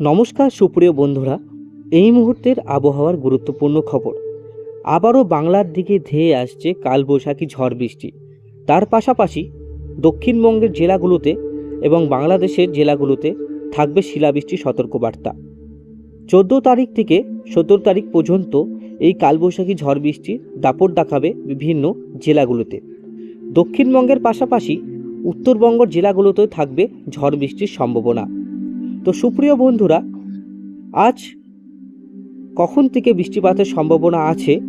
নমস্কার সুপ্রিয় বন্ধুরা, এই মুহূর্তের আবহাওয়ার গুরুত্বপূর্ণ খবর। আবারও বাংলার দিকে ধেয়ে আসছে কালবৈশাখী ঝড় বৃষ্টি। তার পাশাপাশি দক্ষিণবঙ্গের জেলাগুলোতে এবং বাংলাদেশের জেলাগুলোতে থাকবে শিলাবৃষ্টি সতর্কবার্তা। চোদ্দ তারিখ থেকে সতেরো তারিখ পর্যন্ত এই কালবৈশাখী ঝড় বৃষ্টির দাপট দেখাবে বিভিন্ন জেলাগুলোতে। দক্ষিণবঙ্গের পাশাপাশি উত্তরবঙ্গের জেলাগুলোতেও থাকবে ঝড় বৃষ্টির সম্ভাবনা। তো সুপ্রিয় বন্ধুরা, আজ কখন থেকে বৃষ্টিপাতের সম্ভাবনা আছে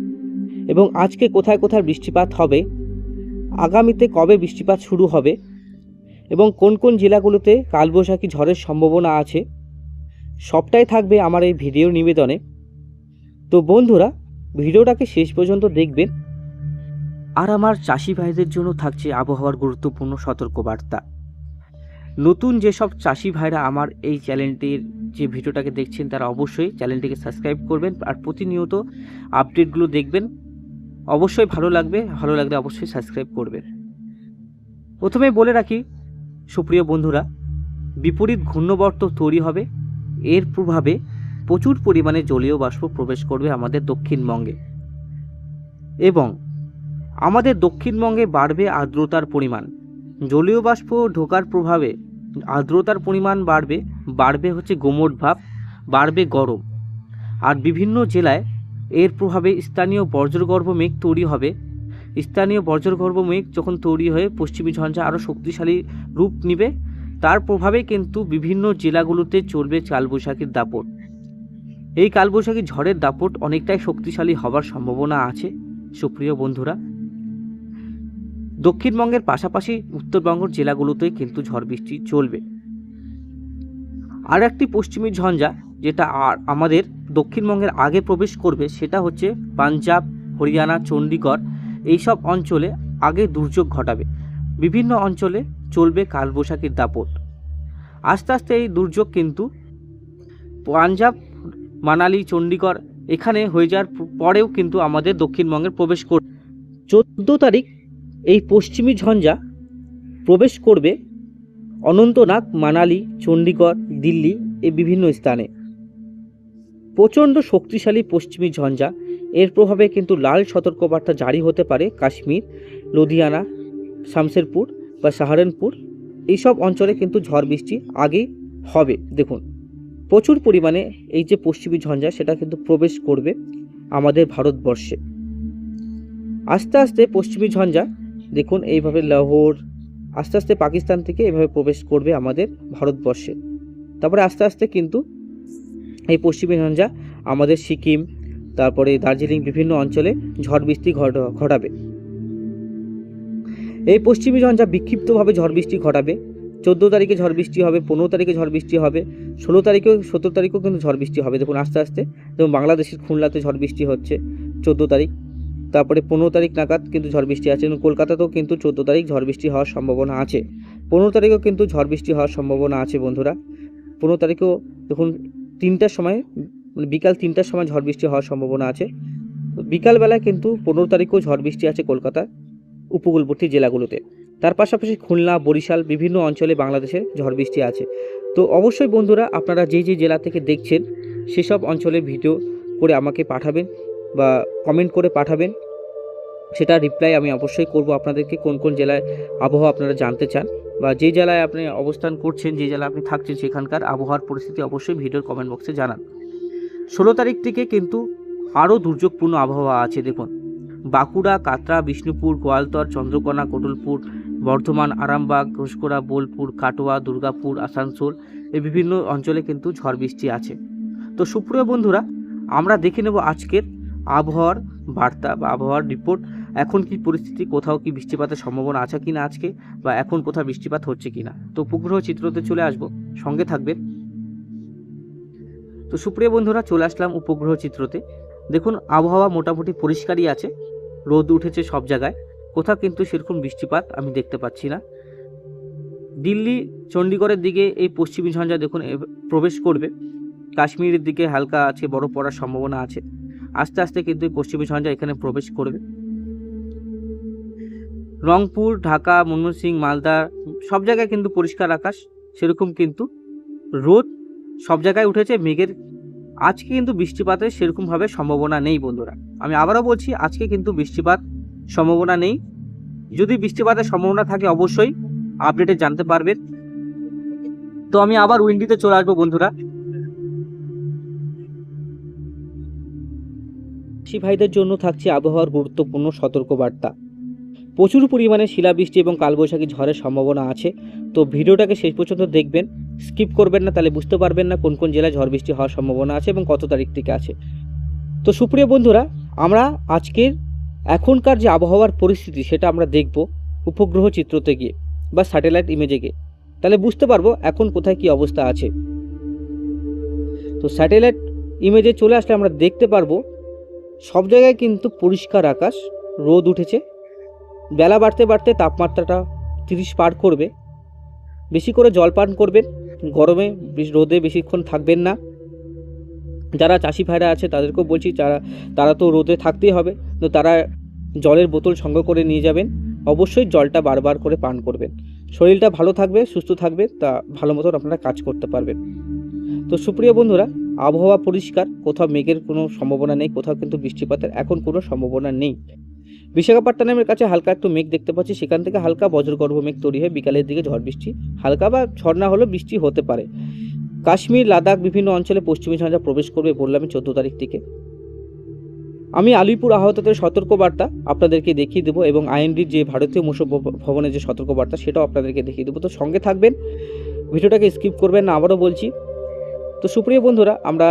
এবং আজকে কোথায় কোথায় বৃষ্টিপাত হবে? আগামীতে কবে বৃষ্টিপাত শুরু হবে? এবং কোন কোন জেলাগুলোতে কালবৈশাখী ঝড়ের সম্ভাবনা আছে? সবটাই থাকবে আমার এই ভিডিও নিবেদনে। তো বন্ধুরা, ভিডিওটাকে শেষ পর্যন্ত দেখবেন। আর আমার চাষি ভাইদের জন্য থাকছে আবহাওয়ার গুরুত্বপূর্ণ সতর্কবার্তা। নতুন যেসব চাষি ভাইরা আমার এই চ্যানেলটির যে ভিডিওটাকে দেখছেন, তারা অবশ্যই চ্যানেলটিকে সাবস্ক্রাইব করবেন আর প্রতিনিয়ত আপডেটগুলো দেখবেন। অবশ্যই ভালো লাগবে, ভালো লাগলে অবশ্যই সাবস্ক্রাইব করবেন। প্রথমে বলে রাখি, সুপ্রিয় বন্ধুরা, বিপরীত ঘূর্ণবর্ত তৈরি হবে। এর প্রভাবে প্রচুর পরিমাণে জলীয় বাষ্প প্রবেশ করবে আমাদের দক্ষিণবঙ্গে। এবং আমাদের দক্ষিণবঙ্গে বাড়বে আর্দ্রতার পরিমাণ। জলীয় বাষ্প ঢোকার প্রভাবে আর্দ্রতার পরিমাণ বাড়বে বাড়বে হচ্ছে গোমট ভাব, বাড়বে গরম। আর বিভিন্ন জেলায় এর প্রভাবে স্থানীয় বর্জ্যগর্ভ মেঘ তৈরি হবে। স্থানীয় বজ্রগর্ভ মেঘ যখন তৈরি হয়ে পশ্চিমী ঝঞ্ঝা আরও শক্তিশালী রূপ নিবে, তার প্রভাবে কিন্তু বিভিন্ন জেলাগুলোতে চলবে কালবৈশাখীর দাপট। এই কালবৈশাখী ঝড়ের দাপট অনেকটাই শক্তিশালী হবার সম্ভাবনা আছে। সুপ্রিয় বন্ধুরা দক্ষিণবঙ্গের পাশাপাশি উত্তরবঙ্গের জেলাগুলোতেই কিন্তু ঝড় বৃষ্টি চলবে। আর একটি পশ্চিমী ঝঞ্ঝা যেটা আর আমাদের দক্ষিণবঙ্গের আগে প্রবেশ করবে সেটা হচ্ছে পাঞ্জাব, হরিয়ানা চণ্ডীগড় এইসব অঞ্চলে আগে দুর্যোগ ঘটাবে। বিভিন্ন অঞ্চলে চলবে কালবৈশাখীর দাপট। আস্তে আস্তে এই দুর্যোগ কিন্তু পাঞ্জাব, মানালি চণ্ডীগড় এখানে হয়ে যাওয়ার পরেও কিন্তু আমাদের দক্ষিণবঙ্গের প্রবেশ করবে চোদ্দ তারিখ এই পশ্চিমী ঝঞ্ঝা প্রবেশ করবে অনন্তনাগ, মানালি, চণ্ডীগড়, দিল্লি এ বিভিন্ন স্থানে। প্রচণ্ড শক্তিশালী পশ্চিমী ঝঞ্ঝা। এর প্রভাবে কিন্তু লাল সতর্কবার্তা জারি হতে পারে কাশ্মীর, লুধিয়ানা, শামশেরপুর বা সাহারানপুর। এইসব অঞ্চলে কিন্তু ঝড় বৃষ্টি আগেই হবে। দেখুন, প্রচুর পরিমাণে এই যে পশ্চিমী ঝঞ্ঝা, সেটা কিন্তু প্রবেশ করবে আমাদের ভারতবর্ষে। আস্তে আস্তে পশ্চিমী ঝঞ্ঝা দেখুন, এইভাবে লাহোর, আস্তে আস্তে পাকিস্তান থেকে এভাবে প্রবেশ করবে আমাদের ভারতবর্ষে। তারপরে আস্তে আস্তে কিন্তু এই পশ্চিমী ঝঞ্ঝা আমাদের সিকিম, তারপরে দার্জিলিং বিভিন্ন অঞ্চলে ঝড় বৃষ্টি ঘট- ঘটাবে। এই পশ্চিমী ঝঞ্ঝা বিক্ষিপ্তভাবে ঝড় বৃষ্টি ঘটাবে, চোদ্দ তারিখে ঝড় বৃষ্টি হবে, পনেরো তারিখে ঝড় বৃষ্টি হবে, ষোলো তারিখেও, সতেরো তারিখেও কিন্তু ঝড় বৃষ্টি হবে। দেখুন, আস্তে আস্তে যেমন বাংলাদেশের খুলনাতে ঝড় বৃষ্টি হচ্ছে, চোদ্দ তারিখ। তারপরে পনেরো তারিখ নাগাদ কিন্তু ঝড় বৃষ্টি আছে এবং কলকাতাতেও কিন্তু চোদ্দ তারিখ ঝড় বৃষ্টি হওয়ার সম্ভাবনা আছে। পনেরো তারিখেও কিন্তু ঝড় বৃষ্টি হওয়ার সম্ভাবনা আছে বন্ধুরা। পনেরো তারিখেও দেখুন তিনটার সময় মানে বিকাল তিনটার সময় ঝড় বৃষ্টি হওয়ার সম্ভাবনা আছে। বিকালবেলায় কিন্তু পনেরো তারিখেও ঝড় বৃষ্টি আছে কলকাতার উপকূলবর্তী জেলাগুলোতে। তার পাশাপাশি খুলনা, বরিশাল বিভিন্ন অঞ্চলে বাংলাদেশে ঝড় বৃষ্টি আছে। তো অবশ্যই বন্ধুরা আপনারা যে যে জেলা থেকে দেখছেন, সেসব অঞ্চলের ভিডিও করে আমাকে পাঠাবেন বা কমেন্ট করে পাঠাবেন। সেটা রিপ্লাই আমি অবশ্যই করব। আপনাদেরকে কোন কোন জেলায় আবহাওয়া আপনারা জানতে চান বা যে জেলায় আপনি অবস্থান করছেন, যে জেলায় আপনি থাকছেন সেখানকার আবহাওয়ার পরিস্থিতি অবশ্যই ভিডিওর কমেন্ট বক্সে জানান। ষোলো তারিখ থেকে কিন্তু আরও দুর্যোগপূর্ণ আবহাওয়া আছে, দেখুন। বাঁকুড়া, কাতরা, বিষ্ণুপুর, গোয়ালতর, চন্দ্রকোনা কোটলপুর বর্ধমান, আরামবাগ, ঘুষকোড়া, বোলপুর, কাটোয়া, দুর্গাপুর, আসানসোল এই বিভিন্ন অঞ্চলে কিন্তু ঝড় বৃষ্টি আছে। তো সুপ্রিয় বন্ধুরা, আমরা দেখে নেব আজকের আবহাওয়ার বার্তা বা আবহাওয়ার রিপোর্ট এখন কি পরিস্থিতি, কোথাও কি বৃষ্টিপাতের সম্ভাবনা আছে কি না আজকে, বা এখন কোথাও বৃষ্টিপাত হচ্ছে কি না তো উপগ্রহ চিত্রতে চলে আসব, সঙ্গে থাকবেন। তো সুপ্রিয় বন্ধুরা, চলে আসলাম উপগ্রহ চিত্রতে। দেখুন, আবহাওয়া মোটামুটি পরিষ্কারই আছে, রোদ উঠেছে সব জায়গায়, কোথাও কিন্তু সেরকম বৃষ্টিপাত আমি দেখতে পাচ্ছি না। দিল্লি চণ্ডীগড়ের দিকে এই পশ্চিমী ঝঞ্ঝা দেখুন প্রবেশ করবে। কাশ্মীরের দিকে হালকা আছে, বরফ পড়ার সম্ভাবনা আছে। আস্তে আস্তে কিন্তু পশ্চিমী ঝঞ্ঝা এখানে প্রবেশ করবে। রংপুর, ঢাকা ময়মনসিংহ মালদা সব জায়গায় কিন্তু পরিষ্কার আকাশ, সেরকম কিন্তু রোদ সব জায়গায় উঠেছে, মেঘের আজকে কিন্তু বৃষ্টিপাতের সেরকমভাবে সম্ভাবনা নেই বন্ধুরা। আমি আবারও বলছি, আজকে কিন্তু বৃষ্টিপাত সম্ভাবনা নেই। যদি বৃষ্টিপাতের সম্ভাবনা থাকে অবশ্যই আপডেটে জানতে পারবেন। তো আমি আবার উইন্ডিতে চলে আসব বন্ধুরা। কৃষি ভাইদের জন্য থাকছে আবহাওয়ার গুরুত্বপূর্ণ সতর্কবার্তা। প্রচুর পরিমাণে শিলাবৃষ্টি এবং কালবৈশাখী ঝড়ের সম্ভাবনা আছে, তো ভিডিওটাকে শেষ পর্যন্ত দেখবেন। স্কিপ করবেন না, তাহলে বুঝতে পারবেন না কোন কোন জেলায় ঝড় বৃষ্টি হওয়ার সম্ভাবনা আছে এবং কত তারিখ থেকে আছে। তো সুপ্রিয় বন্ধুরা, আমরা আজকের এখনকার যে আবহাওয়ার পরিস্থিতি সেটা আমরা দেখব উপগ্রহ চিত্রতে গিয়ে বা স্যাটেলাইট ইমেজে গিয়ে। তাহলে বুঝতে পারব এখন কোথায় কি অবস্থা আছে। তো স্যাটেলাইট ইমেজে চলে আসলে আমরা দেখতে পারব সব জায়গায় কিন্তু পরিষ্কার আকাশ, রোদ উঠেছে। বেলা বাড়তে বাড়তে তাপমাত্রাটা তিরিশ পার করবে। বেশি করে জল পান করবেন, গরমে রোদে বেশিক্ষণ থাকবেন না। যারা চাষি ভাইরা আছে তাদেরকেও বলছি, যারা, তারা তো রোদে থাকতেই হবে, তো তারা জলের বোতল সংগ্রহ করে নিয়ে যাবেন। অবশ্যই জলটা বারবার করে পান করবেন। শরীরটা ভালো থাকবে, সুস্থ থাকবে, তা ভালো মতন আপনারা কাজ করতে পারবেন। তো সুপ্রিয় বন্ধুরা আবহাওয়া পরিষ্কার, কোথাও মেঘের কোনো সম্ভাবনা নেই, কোথাও কিন্তু বৃষ্টিপাতের এখন কোনো সম্ভাবনা নেই। বিশাখাপট্টনমের কাছে হালকা একটু মেঘ দেখতে পাচ্ছি, সেখান থেকে হালকা বজ্রগর্ভ মেঘ তৈরি হয়, বিকালের দিকে ঝড় বৃষ্টি। হালকা বা না হলেও বৃষ্টি হতে পারে। কাশ্মীর, লাদাখ, বিভিন্ন অঞ্চলে পশ্চিমী ঝঞ্ঝা প্রবেশ করবে বললাম চোদ্দ তারিখ থেকে। আমি আলিপুর আহতদের সতর্কবার্তা আপনাদেরকে দেখিয়ে দেবো এবং আইএনডির যে ভারতীয় মৌসুম ভবনের যে সতর্কবার্তা সেটাও আপনাদেরকে দেখিয়ে দেবো। তো সঙ্গে থাকবেন, ভিডিওটাকে স্কিপ করবেন না, আবারও বলছি তো সুপ্রিয় বন্ধুরা, আমরা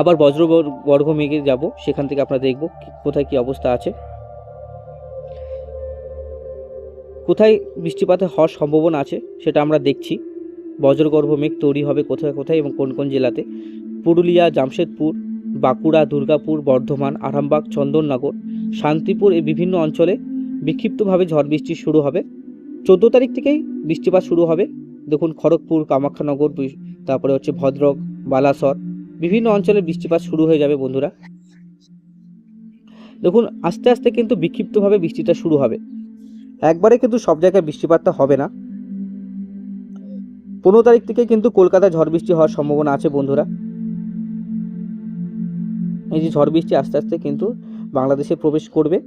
আবার বজ্র বর্গ মেঘে যাব। সেখান থেকে আমরা দেখব কোথায় কি অবস্থা আছে। কোথায় বৃষ্টিপাতে হওয়ার সম্ভাবনা আছে, সেটা আমরা দেখছি। বজ্রগর্ভ মেঘ তৈরি হবে কোথায় কোথায় এবং কোন কোন জেলাতে? পুরুলিয়া, জামশেদপুর, বাঁকুড়া, দুর্গাপুর, বর্ধমান, আরামবাগ, চন্দননগর, শান্তিপুর এই বিভিন্ন অঞ্চলে বিক্ষিপ্তভাবে ঝড় বৃষ্টি শুরু হবে। চোদ্দ তারিখ থেকেই বৃষ্টিপাত শুরু হবে। দেখুন, খড়গপুর, কামাখ্যানগর তারপরে হচ্ছে ভদ্রক, বালাসর, বিভিন্ন অঞ্চলে বৃষ্টিপাত শুরু হয়ে যাবে বন্ধুরা। দেখুন, আস্তে আস্তে কিন্তু বিক্ষিপ্তভাবে বৃষ্টিটা শুরু হবে। একবারে কিন্তু সব জায়গায় বৃষ্টিপাতটা হবে না। পনেরো তারিখ থেকে কিন্তু কলকাতায় ঝড় বৃষ্টি হওয়ার সম্ভাবনা আছে বন্ধুরা। এই যে ঝড় বৃষ্টি আস্তে আস্তে কিন্তু বাংলাদেশে প্রবেশ করবে।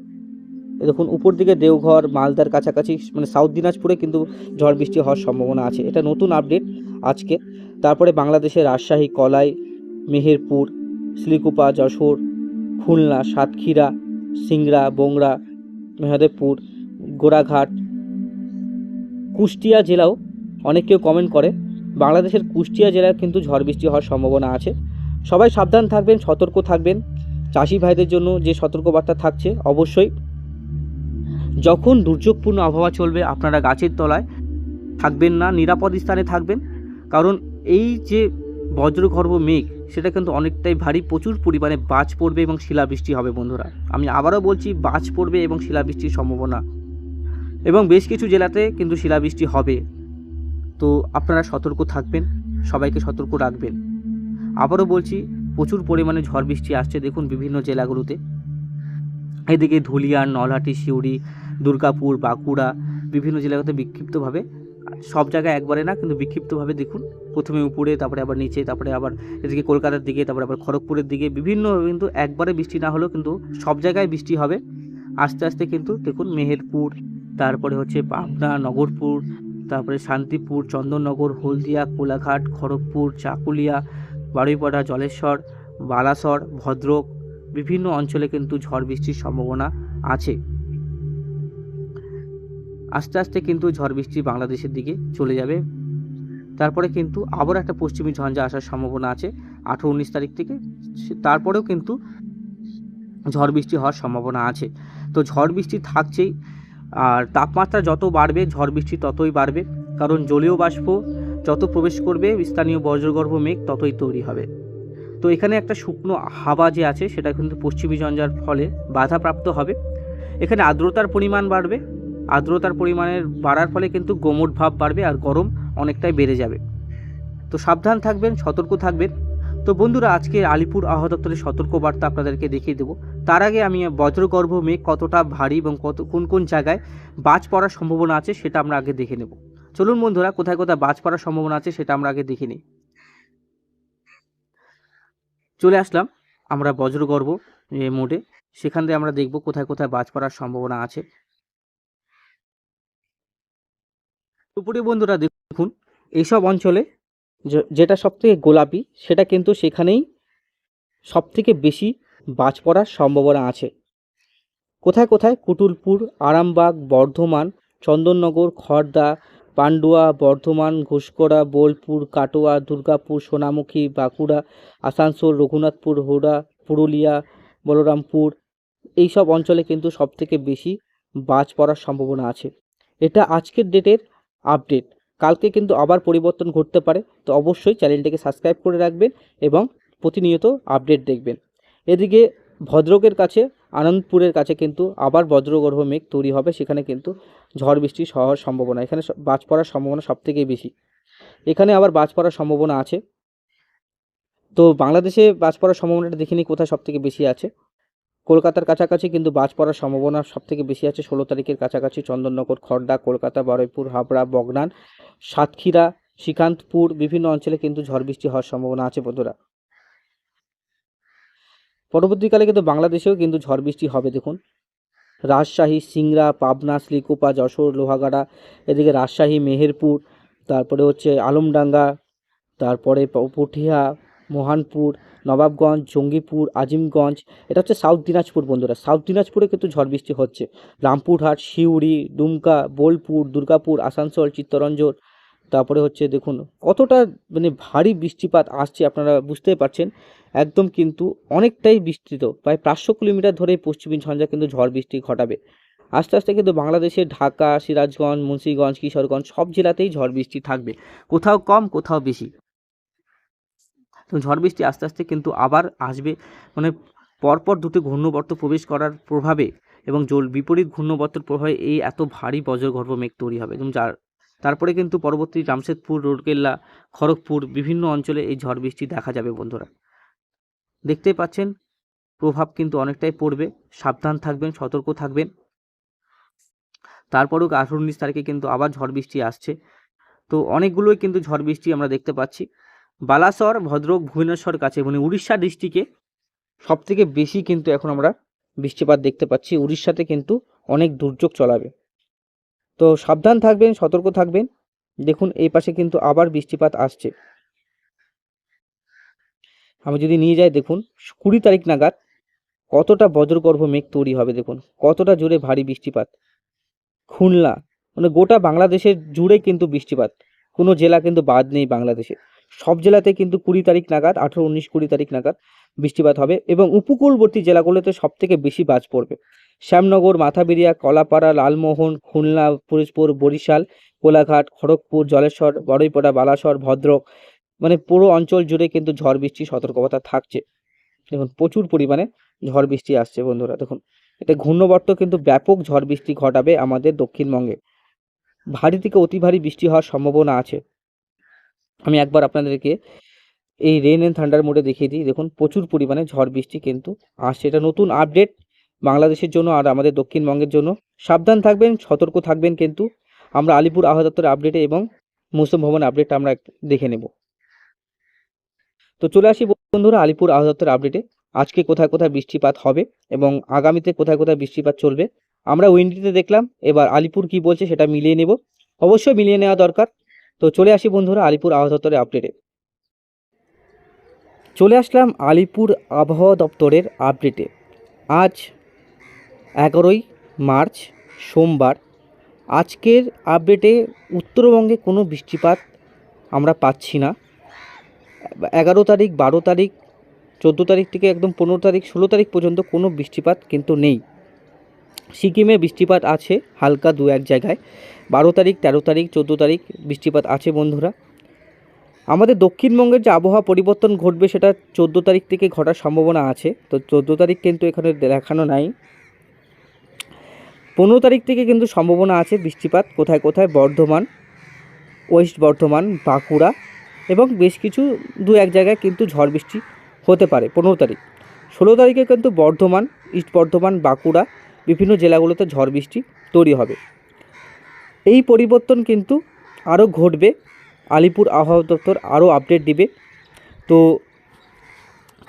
দেখুন, উপর দিকে দেওঘর, মালদার কাছাকাছি মানে সাউথ দিনাজপুরে কিন্তু ঝড় বৃষ্টি হওয়ার সম্ভাবনা আছে। এটা নতুন আপডেট আজকে। তারপরে বাংলাদেশের রাজশাহী, কলাই, মেহেরপুর শিলিকুপা যশোর, খুলনা, সাতক্ষীরা, সিংড়া, বংরা, মেহাদেবপুর, গোড়াঘাট, কুষ্টিয়া জেলাও অনেক কেউ কমেন্ট করে। বাংলাদেশের কুষ্টিয়া জেলায় কিন্তু ঝড় বৃষ্টি হওয়ার সম্ভাবনা আছে। সবাই সাবধান থাকবেন, সতর্ক থাকবেন। চাষি ভাইদের জন্য যে সতর্কবার্তা থাকছে, অবশ্যই। যখন দুর্যোগপূর্ণ আবহাওয়া চলবে আপনারা গাছের তলায় থাকবেন না, নিরাপদ স্থানে থাকবেন। কারণ এই যে বজ্রগর্ভ মেঘ, সেটা কিন্তু অনেকটাই ভারী। প্রচুর পরিমাণে বাজ পড়বে এবং শিলাবৃষ্টি হবে, বন্ধুরা। আমি আবারও বলছি, বাজ পড়বে এবং শিলাবৃষ্টির সম্ভাবনা। এবং বেশ কিছু জেলাতে কিন্তু শিলাবৃষ্টি হবে। তো আপনারা সতর্ক থাকবেন, সবাইকে সতর্ক রাখবেন। আবারও বলছি, প্রচুর পরিমাণে ঝড় বৃষ্টি আসছে। দেখুন বিভিন্ন জেলাগুলোতে। এদিকে ধুলিয়ান নলহাটি, সিউড়ি দুর্গাপুর, বাঁকুড়া, বিভিন্ন জেলাগুলোতে বিক্ষিপ্তভাবে, সব জায়গায় একবারে না, কিন্তু বিক্ষিপ্তভাবে দেখুন। প্রথমে উপরে, তারপরে আবার নিচে, তারপরে আবার এদিকে কলকাতার দিকে, তারপরে আবার খড়গপুরের দিকে, বিভিন্ন কিন্তু একবারে বৃষ্টি না হলেও কিন্তু সব জায়গায় বৃষ্টি হবে। আস্তে আস্তে কিন্তু দেখুন মেহেরপুর, তারপরে হচ্ছে পাবনা, নগরপুর, তারপরে শান্তিপুর, চন্দননগর, হলদিয়া, কোলাঘাট, খড়গপুর, চাকুলিয়া, বারুইপাড়া, জলেশ্বর, বালাসর, ভদ্রক, বিভিন্ন অঞ্চলে কিন্তু ঝড় বৃষ্টির সম্ভাবনা আছে। আস্তে আস্তে কিন্তু ঝড় বৃষ্টি বাংলাদেশের দিকে চলে যাবে। তারপরে কিন্তু আবার একটা পশ্চিমী ঝঞ্ঝা আসার সম্ভাবনা আছে আঠেরো উনিশ তারিখ থেকে। তারপরেও কিন্তু ঝড় বৃষ্টি হওয়ার সম্ভাবনা আছে। তো ঝড় বৃষ্টি থাকছেই। আর তাপমাত্রা যত বাড়বে, ঝড় বৃষ্টি ততই বাড়বে। কারণ জলীয় বাষ্প যত প্রবেশ করবে, স্থানীয় বজ্রগর্ভ মেঘ ততই তৈরি হবে। তো এখানে একটা শুকনো হাওয়া যে আছে, সেটা কিন্তু পশ্চিমী ঝঞ্ঝার ফলে বাধাপ্রাপ্ত হবে। এখানে আর্দ্রতার পরিমাণ বাড়বে। আর্দ্রতার পরিমাণের বাড়ার ফলে কিন্তু গোমট ভাব বাড়বে আর গরম অনেকটাই বেড়ে যাবে। তো সাবধান থাকবেন, সতর্ক থাকবেন। তো বন্ধুরা, আজকে আলিপুর আবহাওয়া দপ্তরের সতর্কবার্তা আপনাদেরকে দেখিয়ে দেবো। তার আগে আমি বজ্রগর্ভ মেঘ কতটা ভারী এবং কত, কোন কোন জায়গায় বাজ পড়ার সম্ভাবনা আছে সেটা আমরা আগে দেখে নেব। চলুন বন্ধুরা, কোথায় কোথায় বাজ পড়ার সম্ভাবনা আছে সেটা আমরা আগে দেখে নিই। চলে আসলাম আমরা বজ্রগর্ভ মোড়ে। সেখান থেকে আমরা দেখব কোথায় কোথায় বাজ পড়ার সম্ভাবনা আছে। উপরে বন্ধুরা দেখুন, এইসব অঞ্চলে যেটা সবথেকে গোলাপি, সেটা কিন্তু সেখানেই সবথেকে বেশি বাজ পড়ার সম্ভাবনা আছে। কোথায় কোথায়? কুটুলপুর, আরামবাগ, বর্ধমান, চন্দননগর খড়দা পান্ডুয়া, বর্ধমান ঘোষকরা বোলপুর, কাটোয়া, দুর্গাপুর, সোনামুখী, বাঁকুড়া, আসানসোল, রঘুনাথপুর, হুড়া, পুরুলিয়া, বলরামপুর, এইসব অঞ্চলে কিন্তু সবথেকে বেশি বাজ পড়ার সম্ভাবনা আছে। এটা আজকের ডেটের আপডেট। কালকে কিন্তু আবার পরিবর্তন ঘটতে পারে, তো অবশ্যই চ্যানেলটিকে সাবস্ক্রাইব করে রাখবেন এবং প্রতিনিয়ত আপডেট দেখবেন। এদিকে ভদ্রকের কাছে, আনন্দপুরের কাছে কিন্তু আবার বজ্রগর্ভ মেঘ তৈরি হবে, সেখানে কিন্তু ঝড় বৃষ্টি হওয়ার সম্ভাবনা, এখানে বাজ পড়ার সম্ভাবনা সব থেকেই বেশি। এখানে আবার বাজ পড়ার সম্ভাবনা আছে। তো বাংলাদেশে বাজ পড়ার সম্ভাবনাটা দেখে নিই কোথায় সব থেকে বেশি আছে। কলকাতার কাছাকাছি কিন্তু বাজ পড়ার সম্ভাবনা সব থেকে বেশি আছে। ষোলো তারিখের কাছাকাছি চন্দননগর খড়দা কলকাতা বারুইপুর হাবড়া, বগনান, সাতক্ষীরা, শ্রীকান্তপুর বিভিন্ন অঞ্চলে কিন্তু ঝড় বৃষ্টি হওয়ার সম্ভাবনা আছে বন্ধুরা। পরবর্তীকালে কিন্তু বাংলাদেশেও কিন্তু ঝড় বৃষ্টি হবে, দেখুন। রাজশাহী, সিংড়া, পাবনা, শ্রীকোপা, যশোর, লোহাগাড়া, এদিকে রাজশাহী, মেহেরপুর, তারপরে হচ্ছে আলমডাঙ্গা, তারপরে পুঠিয়া মোহানপুর, নবাবগঞ্জ, জঙ্গিপুর, আজিমগঞ্জ, এটা হচ্ছে সাউথ দিনাজপুর বন্ধুরা। সাউথ দিনাজপুরে কিন্তু ঝড় বৃষ্টি হচ্ছে। রামপুরহাট, সিউড়ি ডুমকা বোলপুর, দুর্গাপুর, আসানসোল, চিত্তরঞ্জন, তারপরে হচ্ছে দেখুন কতটা মানে ভারী বৃষ্টিপাত আসছে আপনারা বুঝতেই পারছেন। একদম কিন্তু অনেকটাই বিস্তৃত, প্রায় পাঁচশো কিলোমিটার ধরে পশ্চিমী ঝঞ্ঝা কিন্তু ঝড় বৃষ্টি ঘটাবে। আস্তে আস্তে কিন্তু বাংলাদেশের ঢাকা, সিরাজগঞ্জ, মুন্সিগঞ্জ, কিশোরগঞ্জ সব জেলাতেই ঝড় বৃষ্টি থাকবে। কোথাও কম, কোথাও বেশি। ঝড় বৃষ্টি আস্তে আস্তে কিন্তু আবার আসবে। মানে পরপর দুটি ঘূর্ণবর্ত প্রবেশ করার প্রভাবে এবং জল, বিপরীত ঘূর্ণবর্তের প্রভাবে এই এত ভারী বজ্রগর্ভ মেঘ তৈরি হবে এবং যার, তারপরে কিন্তু পরবর্তী জামশেদপুর, রোডকেল্লা, খড়গপুর বিভিন্ন অঞ্চলে এই ঝড় বৃষ্টি দেখা যাবে বন্ধুরা। দেখতেই পাচ্ছেন, প্রভাব কিন্তু অনেকটাই পড়বে, সাবধান থাকবেন, সতর্ক থাকবেন। তারপরেও আঠারো উনিশ তারিখে কিন্তু আবার ঝড় বৃষ্টি আসছে। তো অনেকগুলোই কিন্তু ঝড় বৃষ্টি আমরা দেখতে পাচ্ছি। বালাসর, ভদ্রক, ভুবনেশ্বর কাছে মানে উড়িষ্যা ডিস্ট্রিক্টে সব থেকে বেশি কিন্তু এখন আমরা বৃষ্টিপাত দেখতে পাচ্ছি। উড়িষ্যাতে কিন্তু অনেক দুর্যোগ চলাবে। তো সাবধান থাকবেন, সতর্ক থাকবেন। দেখুন, এই পাশে কিন্তু আবার বৃষ্টিপাত আসছে। আমি যদি নিয়ে যাই, দেখুন, কুড়ি তারিখ নাগাদ কতটা বজ্রগর্ভ মেঘ তৈরি হবে, দেখুন, কতটা জুড়ে ভারী বৃষ্টিপাত। খুলনা মানে গোটা বাংলাদেশের জুড়ে কিন্তু বৃষ্টিপাত। কোনো জেলা কিন্তু বাদ নেই বাংলাদেশে সব জেলাতে কিন্তু কুড়ি তারিখ নাগাদ, আঠেরো, উনিশ, কুড়ি তারিখ নাগাদ বৃষ্টিপাত হবে এবং উপকূলবর্তী জেলাগুলোতে সব থেকে বেশি বাজ পড়বে। শ্যামনগর, মাথাবেরিয়া, কলাপাড়া, লালমোহন, খুলনা, পিরোজপুর, বরিশাল, কোলাঘাট, খড়গপুর, জলেশ্বর, বড়ইপাড়া, বালাসর, ভদ্রক মানে পুরো অঞ্চল জুড়ে কিন্তু ঝড় বৃষ্টির সতর্কতা থাকছে। দেখুন, প্রচুর পরিমাণে ঝড় বৃষ্টি আসছে বন্ধুরা, দেখুন। এটা ঘূর্ণবর্ত কিন্তু ব্যাপক ঝড় বৃষ্টি ঘটাবে আমাদের দক্ষিণবঙ্গে। ভারী থেকে অতি ভারী বৃষ্টি হওয়ার সম্ভাবনা আছে। আমি একবার আপনাদেরকে এই রেন অ্যান্ড থান্ডার মোডে দেখিয়ে দিই। দেখুন, প্রচুর পরিমাণে ঝড় বৃষ্টি কিন্তু আসছে। এটা নতুন আপডেট বাংলাদেশের জন্য আর আমাদের দক্ষিণবঙ্গের জন্য। সাবধান থাকবেন, সতর্ক থাকবেন কিন্তু আমরা আলিপুর আবহাওয়া দপ্তরের আপডেটে এবং মৌসুম ভবন আপডেটটা আমরা দেখে নেব। তো চলে আসি বন্ধুরা আলিপুর আবহাওয়া দপ্তরের আপডেটে আজকে কোথায় কোথায় বৃষ্টিপাত হবে এবং আগামীতে কোথায় কোথায় বৃষ্টিপাত চলবে? আমরা উইন্ডিতে দেখলাম, এবার আলিপুর কি বলছে সেটা মিলিয়ে নেব। অবশ্যই মিলিয়ে নেওয়া দরকার। তো চলে আসি বন্ধুরা আলিপুর আবহাওয়া দপ্তরের আপডেটে চলে আসলাম আলিপুর আবহাওয়া দপ্তরের আপডেটে আজ এগারোই মার্চ, সোমবার। আজকের আপডেটে উত্তরবঙ্গে কোনো বৃষ্টিপাত আমরা পাচ্ছি না। এগারো তারিখ, বারো তারিখ, চোদ্দ তারিখ থেকে একদম পনেরো তারিখ, ষোলো তারিখ পর্যন্ত কোনো বৃষ্টিপাত কিন্তু নেই। সিকিমে বৃষ্টিপাত আছে হালকা দু এক জায়গায়। বারো তারিখ, তেরো তারিখ, চোদ্দ তারিখ বৃষ্টিপাত আছে বন্ধুরা। আমাদের দক্ষিণবঙ্গের যে আবহাওয়া পরিবর্তন ঘটবে সেটা চোদ্দ তারিখ থেকে ঘটার সম্ভাবনা আছে। তো চোদ্দ তারিখ কিন্তু এখানে দেখানো নাই। পনেরো তারিখ থেকে কিন্তু সম্ভাবনা আছে বৃষ্টিপাত। কোথায় কোথায়? বর্ধমান, ওয়েস্ট বর্ধমান, বাঁকুড়া এবং বেশ কিছু দু এক জায়গায় কিন্তু ঝড় বৃষ্টি হতে পারে পনেরো তারিখ। ষোলো তারিখে কিন্তু বর্ধমান, ইস্ট বর্ধমান, বাঁকুড়া বিভিন্ন জেলাগুলোতে ঝড় বৃষ্টি তৈরি হবে। এই পরিবর্তন কিন্তু আরও ঘটবে। আলিপুর আবহাওয়া দপ্তর আরও আপডেট দিবে। তো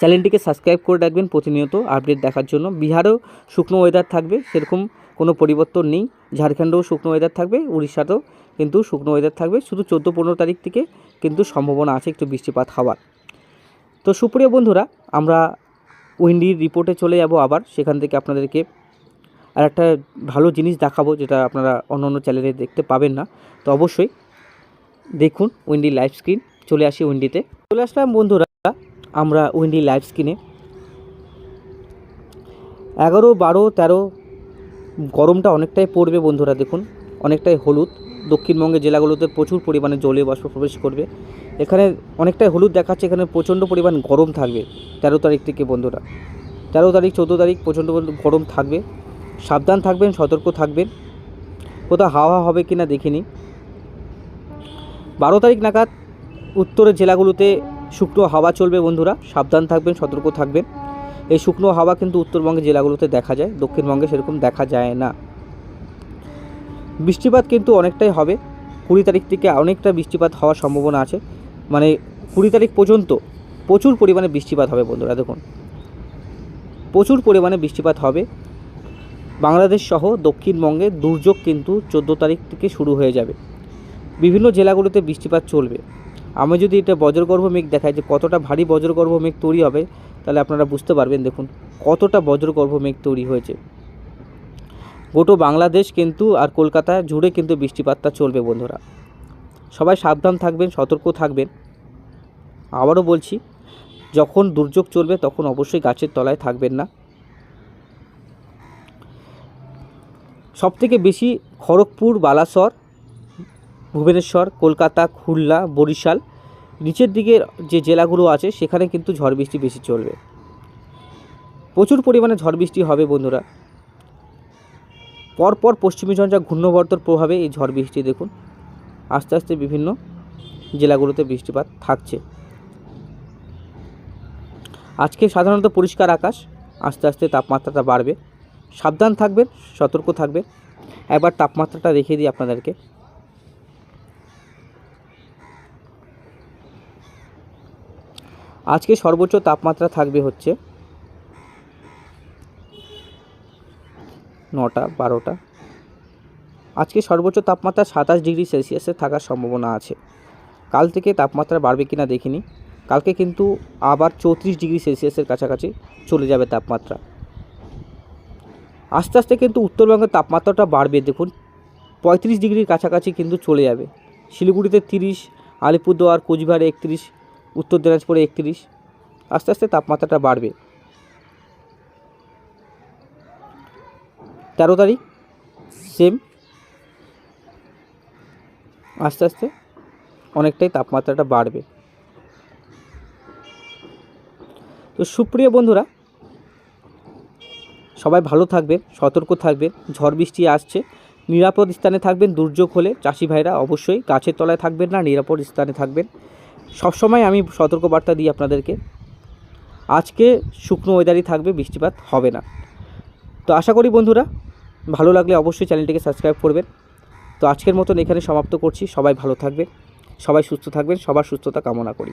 চ্যানেলটিকে সাবস্ক্রাইব করে রাখবেন, প্রতিনিয়ত আপডেট দেখার জন্য। বিহারেও শুকনো ওয়েদার থাকবে, সেরকম কোনো পরিবর্তন নেই। ঝাড়খণ্ডেও শুকনো ওয়েদার থাকবে, উড়িষ্যাতেও কিন্তু শুকনো ওয়েদার থাকবে। শুধু চোদ্দ পনেরো তারিখ থেকে কিন্তু সম্ভাবনা আছে একটু বৃষ্টিপাত হওয়ার। তো সুপ্রিয় বন্ধুরা, আমরা উইন্ডির রিপোর্টে চলে যাব আবার। সেখান থেকে আপনাদেরকে আর একটা ভালো জিনিস দেখাবো যেটা আপনারা অন্য অন্য চ্যানেলে দেখতে পাবেন না। তো অবশ্যই দেখুন উইন্ডি লাইভ স্ক্রিন চলে আসি উইন্ডিতে চলে আসলাম বন্ধুরা, আমরা উইন্ডি লাইভ স্ক্রিনে এগারো, বারো, তেরো, গরমটা অনেকটাই পড়বে বন্ধুরা, দেখুন। অনেকটাই হলুদ। দক্ষিণবঙ্গের জেলাগুলোতে প্রচুর পরিমাণে জলীয় বাষ্প প্রবেশ করবে। এখানে অনেকটাই হলুদ দেখাচ্ছে, এখানে প্রচণ্ড পরিমাণ গরম থাকবে, তেরো তারিখ থেকে বন্ধুরা। তেরো তারিখ, চোদ্দ তারিখ প্রচণ্ড গরম থাকবে। সাবধান থাকবেন, সতর্ক থাকবেন। কোথাও হাওয়া হবে কি না দেখিনি। বারো তারিখ নাগাদ উত্তরের জেলাগুলোতে শুকনো হাওয়া চলবে বন্ধুরা, সাবধান থাকবেন, সতর্ক থাকবেন। এই শুকনো হাওয়া কিন্তু উত্তরবঙ্গের জেলাগুলোতে দেখা যায়, দক্ষিণবঙ্গে সেরকম দেখা যায় না। বৃষ্টিপাত কিন্তু অনেকটাই হবে। কুড়ি তারিখ থেকে অনেকটা বৃষ্টিপাত হওয়ার সম্ভাবনা আছে। মানে কুড়ি তারিখ পর্যন্ত প্রচুর পরিমাণে বৃষ্টিপাত হবে বন্ধুরা, দেখুন। প্রচুর পরিমাণে বৃষ্টিপাত হবে। বাংলাদেশ সহ দক্ষিণবঙ্গে দুর্যোগ কিন্তু চোদ্দ তারিখ থেকে শুরু হয়ে যাবে। বিভিন্ন জেলাগুলোতে বৃষ্টিপাত চলবে। আমি যদি এটা বজ্রগর্ভ মেঘ দেখাই যে কতটা ভারী বজ্রগর্ভ মেঘ তৈরি হবে, তাহলে আপনারা বুঝতে পারবেন দেখুন কতটা বজ্রগর্ভ মেঘ তৈরি হয়েছে। গোটো বাংলাদেশ কিন্তু আর কলকাতা জুড়ে কিন্তু বৃষ্টিপাতটা চলবে বন্ধুরা। সবাই সাবধান থাকবেন, সতর্ক থাকবেন। আবারও বলছি, যখন দুর্যোগ চলবে তখন অবশ্যই গাছের তলায় থাকবেন না। সবথেকে বেশি খড়গপুর, বালাসর, ভুবনেশ্বর, কলকাতা, খুলনা, বরিশাল, নিচের দিকের যে জেলাগুলো আছে, সেখানে কিন্তু ঝড় বৃষ্টি বেশি চলবে। প্রচুর পরিমাণে ঝড় বৃষ্টি হবে বন্ধুরা। পরপর পশ্চিমী ঝঞ্ঝা ঘূর্ণবর্তর প্রভাবে এই ঝড় বৃষ্টি দেখুন, আস্তে আস্তে বিভিন্ন জেলাগুলোতে বৃষ্টিপাত থাকছে। আজকে সাধারণত পরিষ্কার আকাশ, আস্তে আস্তে তাপমাত্রাটা বাড়বে। সাবধান থাকবেন, সতর্ক থাকবেন। একবার তাপমাত্রাটা দেখিয়ে দিই আপনাদেরকে। আজকে সর্বোচ্চ তাপমাত্রা থাকবে হচ্ছে নটা, বারোটা। আজকে সর্বোচ্চ তাপমাত্রা সাতাশ ডিগ্রি সেলসিয়াসে থাকার সম্ভাবনা আছে। কাল থেকে তাপমাত্রা বাড়বে কিনা দেখিনি। কালকে কিন্তু আবার চৌত্রিশ ডিগ্রি সেলসিয়াসের কাছাকাছি চলে যাবে তাপমাত্রা। আস্তে আস্তে কিন্তু উত্তরবঙ্গের তাপমাত্রাটা বাড়বে। দেখুন, পঁয়ত্রিশ ডিগ্রির কাছাকাছি কিন্তু চলে যাবে। শিলিগুড়িতে তিরিশ, আলিপুরদুয়ার, কোচবিহারে একত্রিশ, উত্তর দিনাজপুরে একত্রিশ, আস্তে আস্তে তাপমাত্রাটা বাড়বে। তেরো তারিখ সেম আস্তে আস্তে অনেকটাই তাপমাত্রাটা বাড়বে। তো সুপ্রিয় বন্ধুরা সবাই ভালো থাকবেন, সতর্ক থাকবেন, ঝড় বৃষ্টি আসছে। নিরাপদ স্থানে থাকবেন, দুর্যোগ হলে চাষি ভাইরা অবশ্যই গাছের তলায় থাকবেন না, নিরাপদ স্থানে থাকবেন। সবসময় আমি সতর্কবার্তা দিই আপনাদেরকে। আজকে শুকনো ওয়েদারই থাকবে, বৃষ্টিপাত হবে না। তো আশা করি বন্ধুরা, ভালো লাগলে অবশ্যই চ্যানেলটিকে সাবস্ক্রাইব করবেন। তো আজকের মতন এখানে সমাপ্ত করছি। সবাই ভালো থাকবেন, সবাই সুস্থ থাকবেন, সবার সুস্থতা কামনা করি।